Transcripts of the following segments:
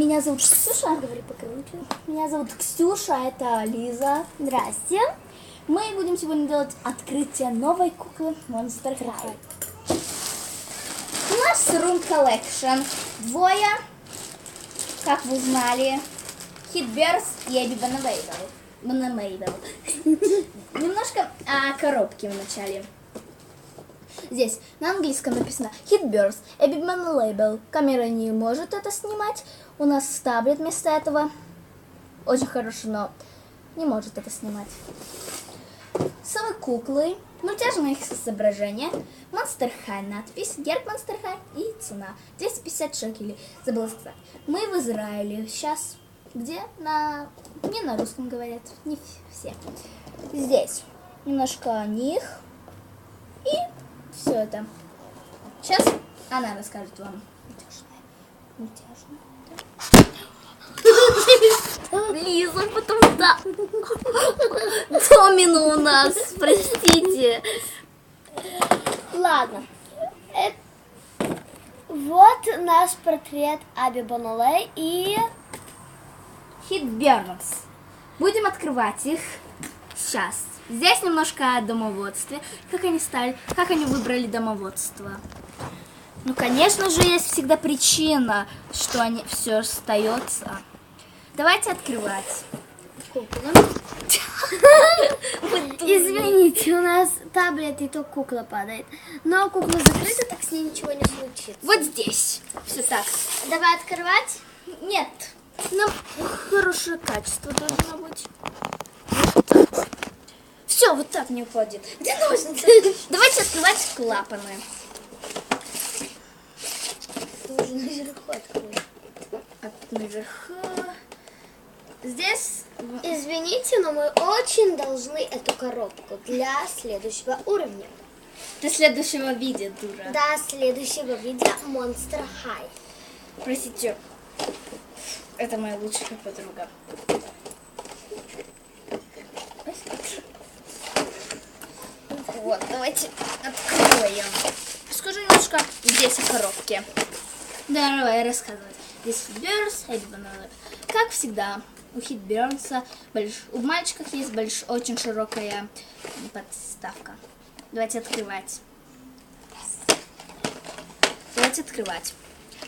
Меня зовут Ксюша. Говори покруче. Меня зовут Ксюша, это Лиза. Здрасте. Мы будем сегодня делать открытие новой куклы Monster High. У нас Room Collection. Двое, как вы знали, Hitburst и Эбби. Банавейбл. Немножко о коробке вначале. Здесь на английском написано Hitburst, Эбби Банавейбл. Камера не может это снимать. У нас таблет вместо этого. Очень хорошо, но не может это снимать. Самые куклы, мультяжное их изображение, Monster High надпись, герб Monster High и цена 250 шекелей. Забыла сказать. Мы в Израиле сейчас, где на не на русском говорят, не все. Здесь немножко о них все это. Сейчас она расскажет вам. Лиза, потом да. Домина у нас, простите. Ладно. Э, Вот наш портрет Аби Бонале и... Хитбернс. Будем открывать их сейчас. Здесь немножко о домоводстве. Как они стали, как они выбрали домоводство. Ну, конечно же, есть всегда причина, что они все остается. Давайте открывать. Извините, у нас таблет и то кукла падает. Но кукла закрыта, так с ней ничего не случится. Вот здесь. Все так. Давай открывать. Нет. Нам хорошее качество должно быть. Все, вот так не уходит. Где ножницы? Давайте открывать клапаны. Тоже наверху открыть. От наверху. Здесь Извините, но мы очень должны эту коробку для следующего уровня. до следующего видео, дура. До следующего видео Monster High. Простите, это моя лучшая подруга. Вот, давайте откроем. Скажу немножко здесь о коробке. Давай рассказывать. Здесь Хитбернс, Как всегда, у Хитбернса больш... у мальчиков есть больш... очень широкая подставка. Давайте открывать. Давайте открывать.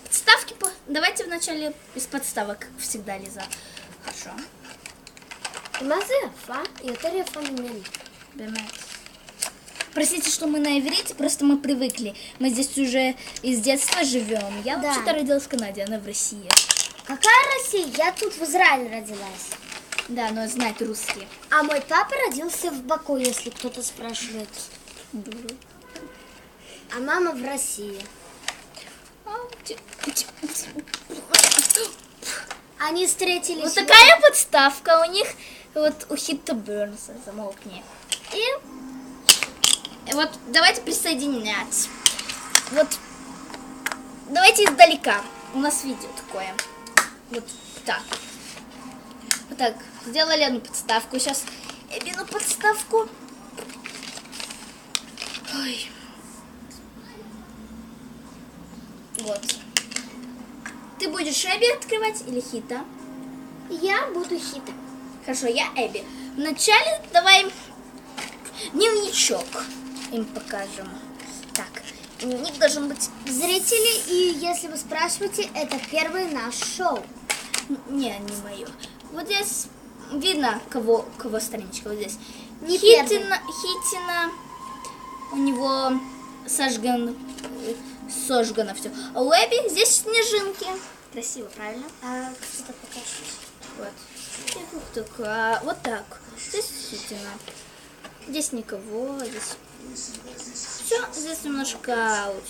Подставки, по- давайте вначале из подставок, как всегда, Лиза. Хорошо. מה זה יפה? יותר יפה ממני. באמת. Простите, что мы на иврите, просто мы привыкли. Мы здесь уже из детства живем. Я Да. вообще-то родилась в Канаде, она в России. Какая Россия? Я тут в Израиле родилась. Да, но знает русский. А мой папа родился в Баку, если кто-то спрашивает. А мама в России. Они встретились. Вот такая подставка у них. Вот у Хита Бернса, замолкни. Вот давайте присоединять. Вот давайте издалека. У нас видео такое. Вот так. Вот так. Сделали одну подставку. Сейчас Эбину подставку. Ой. Вот. Ты будешь Эбби открывать или Хита? Я буду хита. Хорошо, я Эбби. Вначале давай дневничок им покажем. Так, дневник должен быть... Зрители, и если вы спрашиваете, это первый наш шоу. Не, не мое. Вот здесь видно, кого, кого страничка. Вот здесь. Не Хитина, Хитина, у него сожган, сожгано все. А у Эбби здесь снежинки. Красиво, правильно? А кто-то покажет. Вот. А, вот так. Здесь Хитина. Здесь никого, здесь... Все, здесь немножко ауч.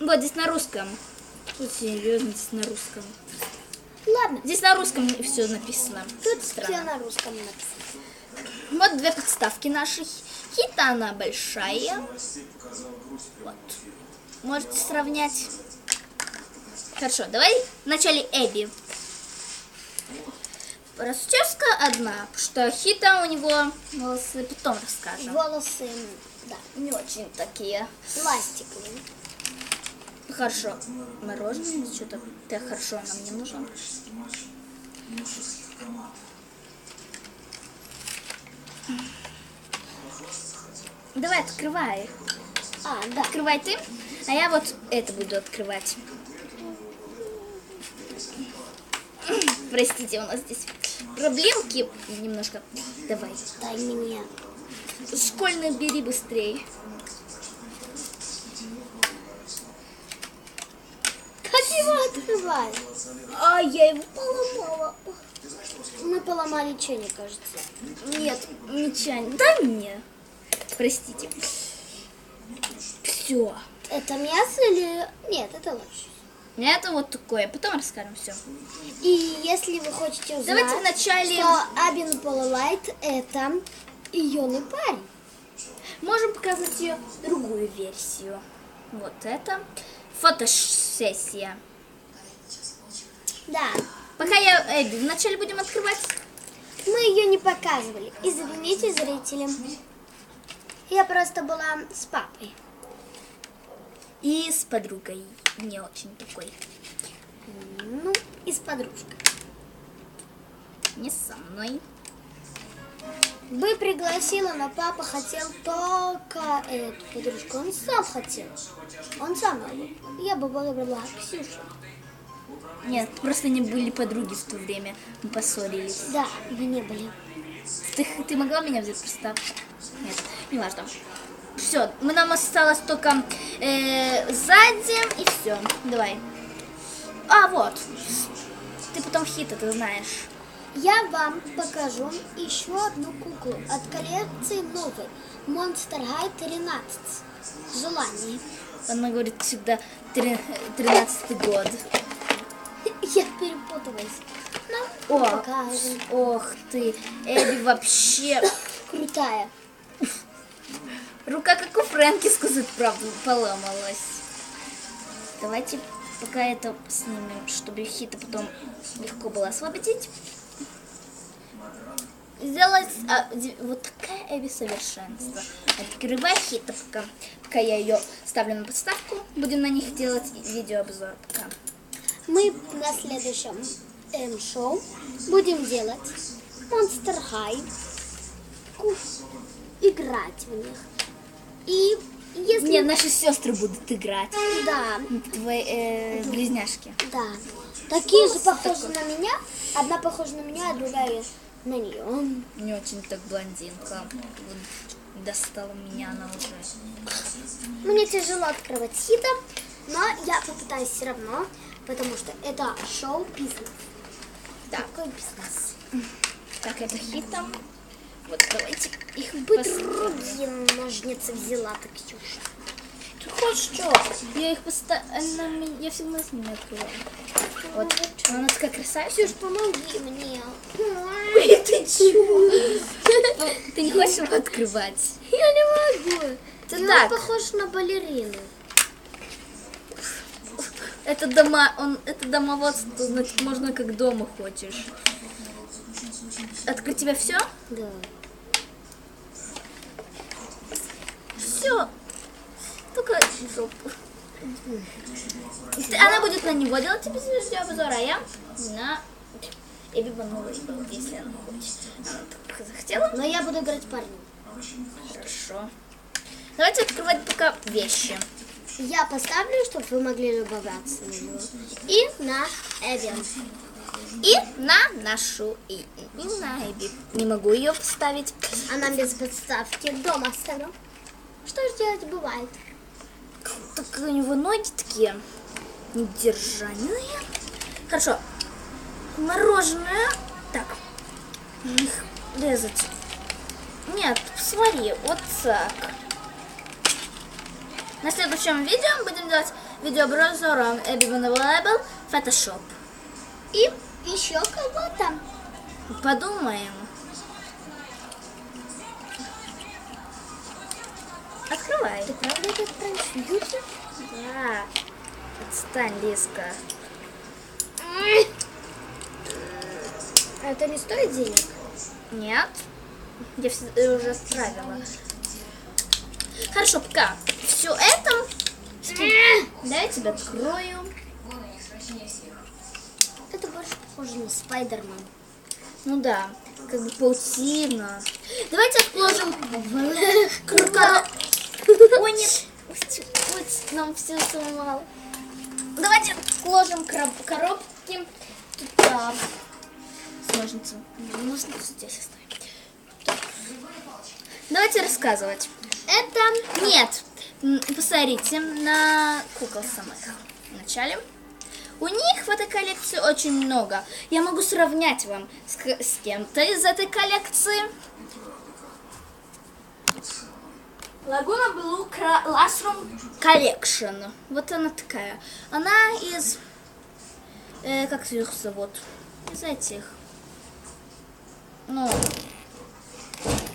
Вот здесь на русском. Вот серьезно, здесь на русском. Ладно, Здесь на русском все написано. тут Странно. все на русском написано. Вот две подставки наших. Хита она большая. Вот. Можете сравнять. Хорошо, давай вначале Эбби. Расческа одна, что Хита у него волосы потом расскажем. Волосы, да, Не очень такие. пластиковые. Хорошо. Мороженое что-то? Так, хорошо, нам не нужно. Давай, открывай. А, да. Открывай ты, а я вот это буду открывать. Простите, у нас здесь проблемки немножко. Давай. Дай мне. Школьный бери быстрее. Как его открывать? А, я его поломала. Мы поломали мне кажется. Нет, нечаянно. Дай мне. Простите. Все. Это мясо или... Нет, это лучше. Это вот такое. Потом расскажем все. И если вы хотите узнать, Давайте вначале- что Абин Полулайт это юный парень. Можем показать ее другую версию. Вот это. Фотосессия. Да, Пока я Эбби, вначале будем открывать. мы ее не показывали. Извините, зрителям. Я просто была с папой. И с подругой. Не очень такой. Ну, и с подружкой. Не со мной. Бы пригласила, но папа хотел только эту подружку. Он сам хотел. Он сам. Я бы выбрала Ксюшу. Нет, просто не были подруги в то время. Мы поссорились. Да, вы не были. Ты, ты могла меня взять просто? Нет, не важно. Все, мы нам осталось только э, сзади и все. Давай. А, вот. Ты потом хит это знаешь. Я вам покажу еще одну куклу от коллекции новой Monster High 13. Желание. Она говорит всегда три- тринадцатый год. Я перепуталась. Ну, О, покажем. ох ты, Эбби вообще... Крутая. Рука как у Фрэнки, сказать правду, поломалась. Давайте пока это снимем, чтобы хита потом легко было освободить. Сделать а, вот такая Эбби совершенство. Открывай хита пока, пока я ее ставлю на подставку. Будем на них делать видеообзор пока. Мы на следующем эм, шоу будем делать Monster High. Играть в них. Если... Нет, наши сестры будут играть. Да, Твои э, близняшки. да. Такие же похожи на меня. Одна похожа на меня, а другая на нее. Не очень так блондинка. Вот достала меня она уже. Мне тяжело открывать хита, но я попытаюсь все равно, потому что это шоу-бизнес. Так. Какой бизнес? Так, это хитом. Вот давайте их Бы другие ножницы взяла, так Ксюша. Ты хочешь что? Я их поставила. Я всегда с ними открываю. Вот. Она такая красавица. Ксюш, помоги мне. ты чего? Ты не хочешь его открывать? Я не могу. Ты так. похож на балерину. Это дома, он, это домоводство, значит, можно как дома хочешь. Открыть тебе все? Да. Все. Только жопу. Она будет на него делать тебе видеообзор, а я на Эбби Ван если она хочет. Она так захотела. Но я буду играть парнем. Хорошо. Давайте открывать пока вещи. Я поставлю, чтобы вы могли любоваться на него. И на Эвен. И на нашу и, и на Эбби. Не могу ее поставить. Она без подставки дома оставлю. Что же делать бывает? Так у него ноги такие недержанные. Хорошо. Мороженое. Так. Их резать. Нет, смотри, вот так. На следующем видео будем делать видеообзор Эбби Available Photoshop. И еще кого-то. Подумаем. Открывай. Ты правда это транслируешь? Да. Отстань, Лиска. Это не стоит денег? Нет. Я все- э, уже отправила. Хорошо, пока. Все это, Да, я тебя открою. Это больше похоже на Спайдерман. Ну да, как бы паутина. Давайте отложим. Ой, нет. Ой, нам все сломал. Давайте кроб- коробки. Тут, да, с ножницами. Ножницы здесь оставим. Давайте рассказывать. Это нет. Посмотрите на кукол самых. Вначале. У них в этой коллекции очень много. Я могу сравнять вам с, с кем-то из этой коллекции. Лагуна Cra- Classroom Collection. Вот она такая. Она из... э, как их зовут? Из этих. Ну,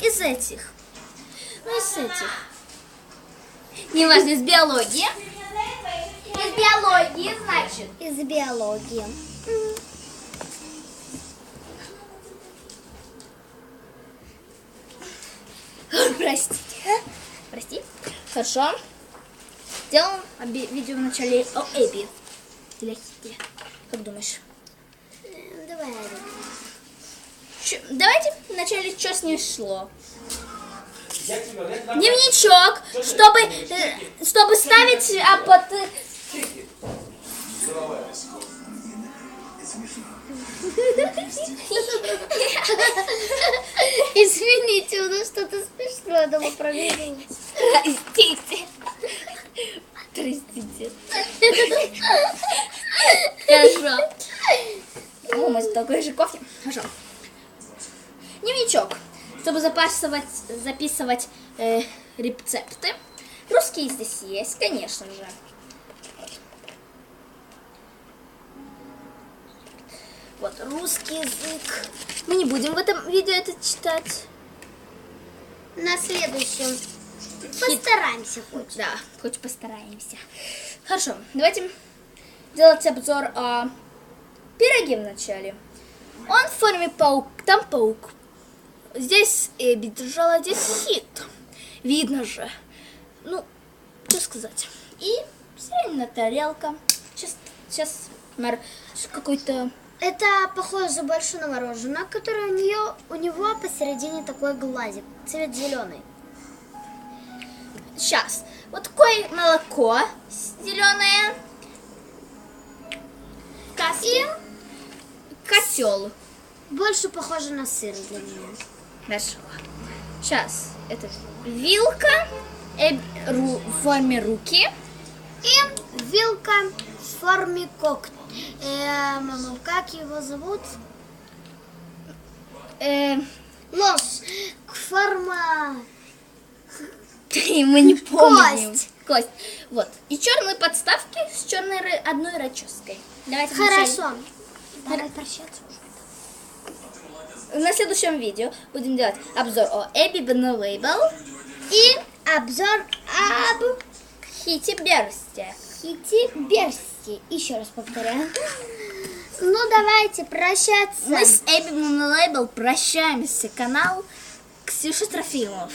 из этих. Ну, из этих. Неважно, из биологии. Из биологии, значит. Из биологии. Простите. Прости. Хорошо. Сделаем оби- видео вначале о Эбби. Или Хите. Как думаешь? Э, Давай. Чё- давайте вначале, что с ней шло. Дневничок, чтобы, э, чтобы ставить, а под... Извините, у нас что-то смешное дома проверилось. Простите. Простите. Хорошо. О, мы с такой же кофе. Хорошо. Дневничок, чтобы запасывать, записывать э, рецепты. Русские здесь есть, конечно же. Вот русский язык. Мы не будем в этом видео это читать. На следующем. Постараемся хоть. Да, хоть постараемся. Хорошо, давайте делать обзор о пироге вначале. Он в форме паук, там паук. Здесь Эбби держала, здесь хит. Видно же. Ну, что сказать. И средняя тарелка. Сейчас, сейчас мэр, какой-то... Это похоже больше на мороженое, которое у нее, у него посередине такой глазик, цвет зеленый. Сейчас. Вот такое молоко зеленое. И котел. Больше похоже на сыр для меня. Хорошо. Сейчас. Это вилка э, ру- в форме руки. И вилка в форме когтя. Эм, как его зовут? Э, Лос. Форма... мы не помним. Кость. Кость. Вот. И черные подставки с черной одной расческой. Давайте Хорошо. Давай прощаться уже. На следующем видео будем делать обзор о Эбби Бен Лейбл И обзор об Хити Берсте. Хити Берсти. Еще раз повторяю. Ну, давайте прощаться. Мы с Эбби Лейбл прощаемся. Канал Ксюша Трофимов.